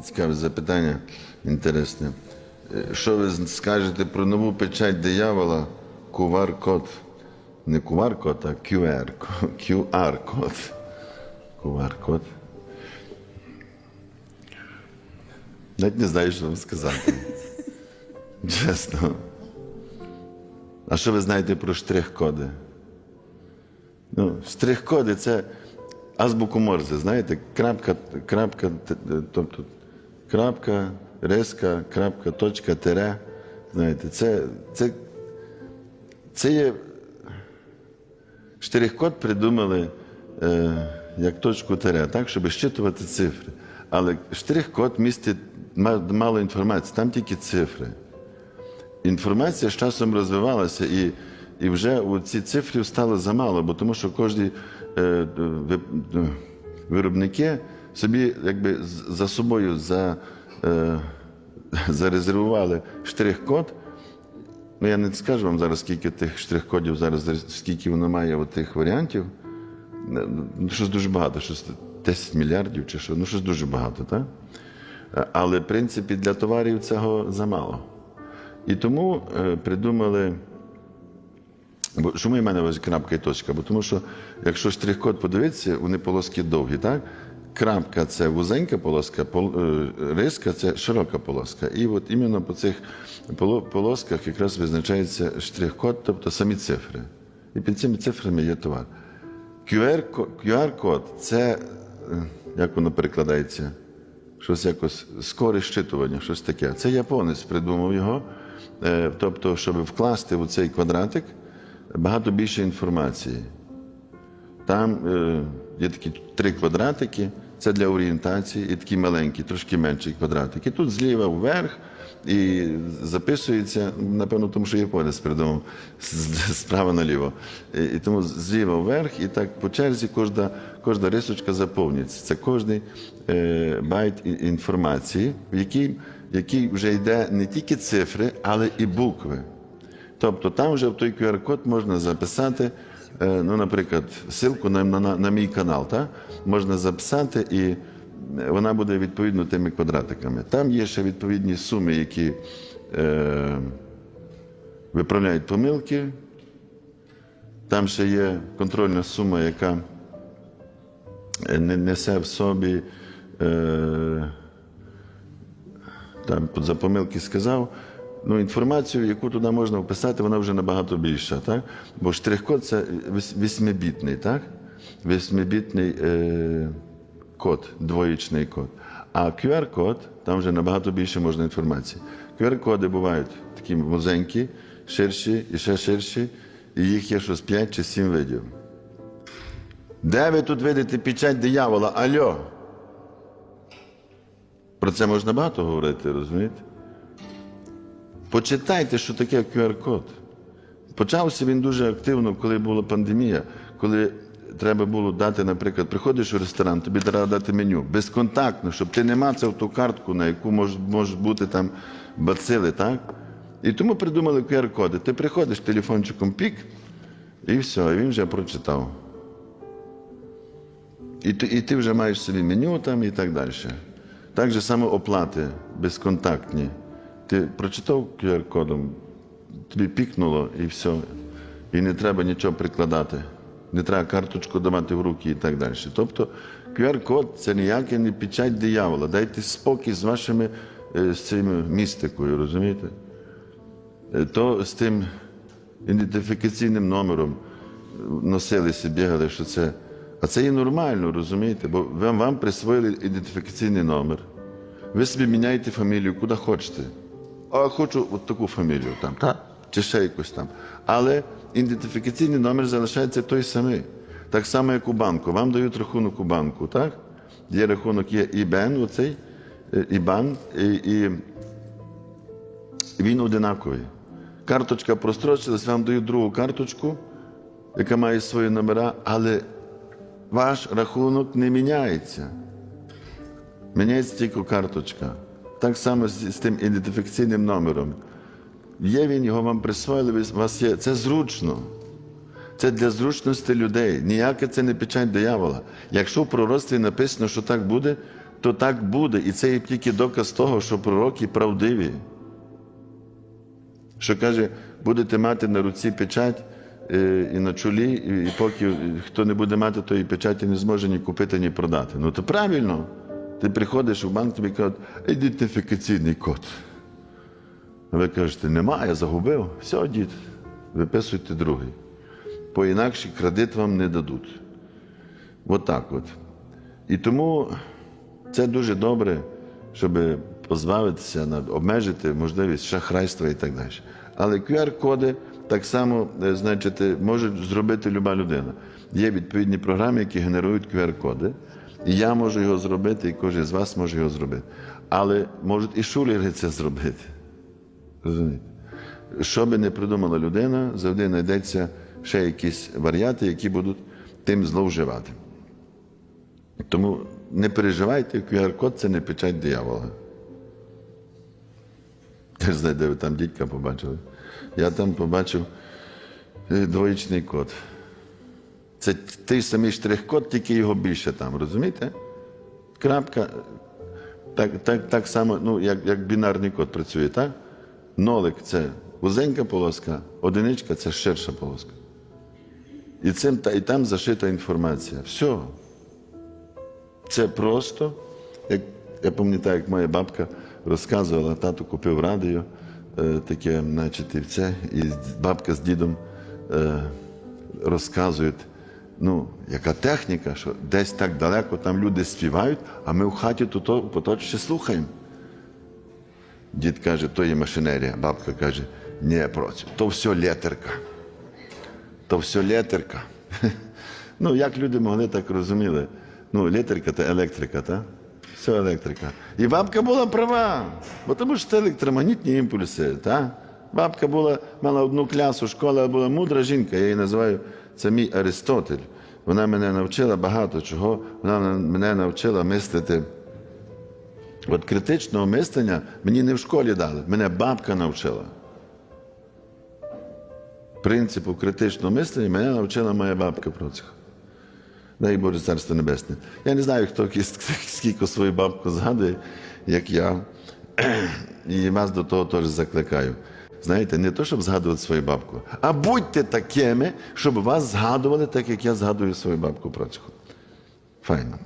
Цікаве запитання інтересне. Е, Що ви скажете про нову печать диявола QR-код? Не QR-код, а QR. QR-код. QR-код. Навіть не знаю, що вам сказати. Чесно. А що ви знаєте про штрих-коди? Ну, штрих-коди це азбуку Морзе, знаєте, крапка, крапка, тобто крапка, риска, крапка, точка, тире. Знаєте, це, це, це є штрих-код придумали е, як точку тире, так, щоб щитувати цифри. Але штрих-код містить мало інформації, там тільки цифри інформація з часом розвивалася, і, і вже у ці цифрів стало замало, бо тому що кожні е, е, виробники собі якби за собою за, е, зарезервували штрих-код. Ну, я не скажу вам зараз, скільки тих штрих-кодів зараз, скільки воно має тих варіантів. Ну, щось дуже багато, щось 10 мільярдів чи що, ну щось дуже багато, так? Е, Але, в принципі, для товарів цього замало. І тому е, придумали. Бо чому в мене крапка і точка? Бо тому що якщо штрих-код подивитися, вони полоски довгі, так? Крапка це вузенька полоска, пол, е, риска це широка полоска. І от іменно по цих полосках якраз визначається штрих-код, тобто самі цифри. І під цими цифрами є товар. QR-ко- QR-код це, е, як воно перекладається? щось якось скоре щитування, щось таке. Це японець придумав його. Е, Тобто, щоб вкласти у цей квадратик багато більше інформації. Там є такі три квадратики, це для орієнтації, і такі маленькі, трошки менші квадратики. Тут зліва вверх і записується, напевно, тому що японець придумав справа наліво. І, тому зліва вверх, і так по черзі кожна, кожна рисочка заповнюється. Це кожний е, байт інформації, в якій, в якій вже йде не тільки цифри, але і букви. Тобто там вже в той QR-код можна записати, ну, наприклад, ссылку на, на, на мій канал, та? можна записати і вона буде відповідно тими квадратиками. Там є ще відповідні суми, які е, виправляють помилки. Там ще є контрольна сума, яка е, не несе в собі. Е, там за помилки сказав. Ну, інформацію, яку туди можна вписати, вона вже набагато більша. Так? Бо штрих-код це віс- восьмибітний, так? Восьмибітний е, код, двоєчний код. А QR-код, там вже набагато більше можна інформації. QR-коди бувають такі вузенькі, ширші і ще ширші, і їх є щось 5 чи 7 видів. Де ви тут видите печать диявола? Альо? Про це можна багато говорити, розумієте? Почитайте, що таке QR-код. Почався він дуже активно, коли була пандемія, коли треба було дати, наприклад, приходиш у ресторан, тобі треба дати меню безконтактно, щоб ти не мацав ту картку, на яку можуть може бути там бацили, так? І тому придумали QR-коди. Ти приходиш телефончиком пік, і все, і він вже прочитав. І ти, і ти вже маєш собі меню там і так далі. Так же само оплати безконтактні. Ти прочитав QR-кодом, тобі пікнуло і все. І не треба нічого прикладати. Не треба карточку давати в руки і так далі. Тобто QR-код це ніяке не печать диявола. Дайте спокій з вашими е, з цими містикою, розумієте? Е, То з тим ідентифікаційним номером носилися, бігали, що це. А це є нормально, розумієте? Бо вам, вам присвоїли ідентифікаційний номер. Ви собі міняєте фамілію, куди хочете. А хочу от таку фамілію там, так? чи ще якусь там. Але ідентифікаційний номер залишається той самий. Так само, як у банку. Вам дають рахунок у банку, так? Є рахунок, є ІБН, оцей, е, ІБАН, і, і він одинаковий. Карточка прострочилась, вам дають другу карточку, яка має свої номера, але ваш рахунок не міняється. Міняється тільки карточка. Так само з, з тим ідентифікаційним номером. Є він, його вам присвоїли, у вас є. Це зручно. Це для зручності людей. Ніяке це не печать диявола. Якщо в пророцтві написано, що так буде, то так буде. І це є тільки доказ того, що пророки правдиві. Що каже, будете мати на руці печать е, і на чолі, і, поки хто не буде мати тої печаті, не зможе ні купити, ні продати. Ну то правильно. Ти приходиш в банк, тобі кажуть, ідентифікаційний код. Ви кажете, нема, я загубив. Все, дід, виписуйте другий. По інакше кредит вам не дадуть. От от. І тому це дуже добре, щоб позбавитися, обмежити можливість шахрайства і так далі. Але QR-коди так само, е, значить, може зробити люба людина. Є відповідні програми, які генерують QR-коди. І я можу його зробити, і кожен з вас може його зробити. Але можуть і шулери це зробити. Розумієте? Що би не придумала людина, завжди знайдеться ще якісь варіанти, які будуть тим зловживати. Тому не переживайте, QR-код це не печать диявола. Я ж знаю, де ви там дідька побачили. Я там побачив е, двоєчний код. Це той самий штрих-код, тільки його більше там, розумієте? Крапка. Так, так, так само, ну, як, як бінарний код працює, так? Нолик це вузенька полоска, одиничка це ширша полоска. І, цим, та- і там зашита інформація. Все. Це просто, як я пам'ятаю, як моя бабка розказувала, тато купив радіо, е, таке, значить, і це, і бабка з дідом е, розказують, ну, яка техніка, що десь так далеко там люди співають, а ми в хаті тут поточше слухаємо. Дід каже, то є машинерія. Бабка каже, ні, проти, то все літерка. То все літерка. Ну, як люди могли так розуміли? Ну, літерка та електрика, та? Все електрика. І бабка була права, бо тому що це електромагнітні імпульси, та? Бабка була, мала одну класу, школа була мудра жінка, я її називаю, це мій Аристотель. Вона мене навчила багато чого, вона мене навчила мислити. От критичного мислення мені не в школі дали, мене бабка навчила. Принципу критичного мислення мене навчила моя бабка Процька. Дай Боже царство небесне. Я не знаю, хто скільки свою бабку згадує, як я. І вас до того теж закликаю. Знаєте, не то, щоб згадувати свою бабку, а будьте такими, щоб вас згадували, так як я згадую свою бабку працю. Файно.